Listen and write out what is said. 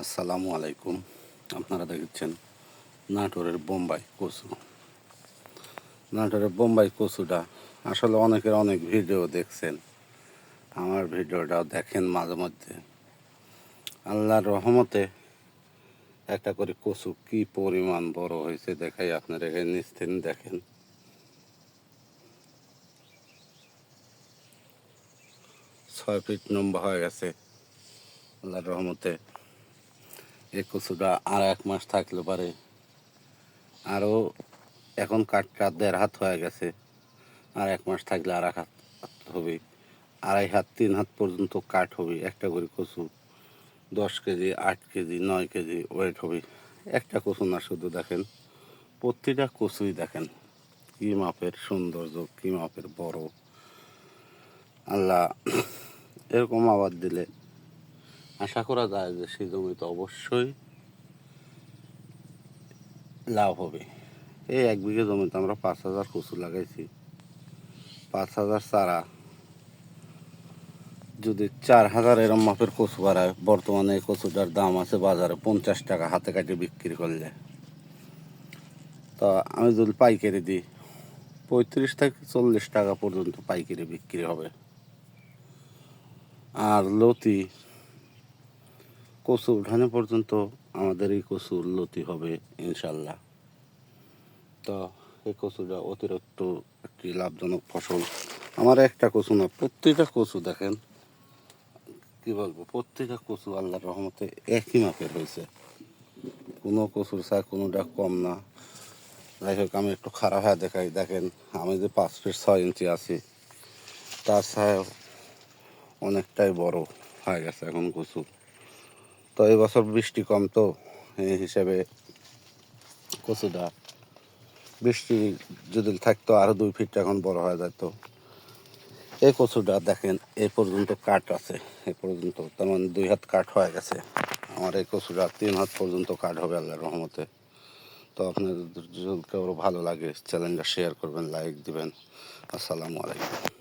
আসসালামু আলাইকুম। আপনারা দেখছেন নাটোরের বোম্বাই কচু। নাটোরের বোম্বাই কচুটা আসলে অনেকের অনেক ভিডিও দেখছেন। আমার ভিডিওটাও দেখেন মাঝে মধ্যে। আল্লাহর রহমতে একটা করে কচু কি পরিমাণ বড় হয়েছে দেখাই আপনারা এখানে নিচ্ছেন দেখেন। ছয় ফিট লম্বা হয়ে গেছে। আল্লাহর রহমতে এই কচুটা আর এক মাস থাকলে পারে। আরও এখন কাঠটা দেড় হাত হয়ে গেছে। আর এক মাস থাকলে আর এক হাত হবে। আড়াই হাত, তিন হাত পর্যন্ত কাঠ হবে। একটা করে কচু, দশ কেজি, আট কেজি, নয় কেজি ওয়েট হবে। একটা কচু না শুধু দেখেন, প্রতিটা কচুই দেখেন। কী মাপের সৌন্দর্য, কী মাপের বড়। আল্লাহ এরকম আবার দিলে আশা করা যায় যে সেই জমিতে অবশ্যই লাভ হবে। এই এক বিঘে জমিতে আমরা পাঁচ হাজার কচু লাগাইছি। পাঁচ হাজার চারা। যদি চার হাজার এরম মাপের কচু বাড়ায় বর্তমানে এই কচুটার দাম আছে বাজারে পঞ্চাশ টাকা হাতে কাটে বিক্রি করলে। তা আমি যদি পাইকারি দিই, পঁয়ত্রিশ থেকে চল্লিশ টাকা পর্যন্ত পাইকারি বিক্রি হবে। আর লতি কচু উঠানো পর্যন্ত আমাদের এই কচুর লতি হবে ইনশাল্লাহ তো এই কচুটা অতিরিক্ত একটি লাভজনক ফসল। আমার একটা কচু না, প্রত্যেকটা কচু দেখেন, কি বলব, প্রত্যেকটা কচু আল্লাহর রহমতে একই মাপের হয়েছে। কোনো কচুর চায় কোনোটা কম না। যাই হোক, আমি একটু খারাপ হয়ে দেখাই। দেখেন, আমি যে পাঁচ ফিট ছয় ইঞ্চি আছি, তার ছায় অনেকটাই বড় হয়ে গেছে এখন কচু তো এই বছর বৃষ্টি কম তো এই হিসেবে কচুটা বৃষ্টি যদি থাকতো আরও দুই ফিট এখন বড় হয়ে যেত। এই কচুটা দেখেন, এই পর্যন্ত কাঠ আছে এ পর্যন্ত তার মানে দুই হাত কাঠ হয়ে গেছে। আমার এই কচুটা তিন হাত পর্যন্ত কাঠ হবে আল্লাহ রহমতে। তো আপনাদের যদি ভালো লাগে, চ্যানেলটা শেয়ার করবেন লাইক দিবেন। আসসালামু আলাইকুম।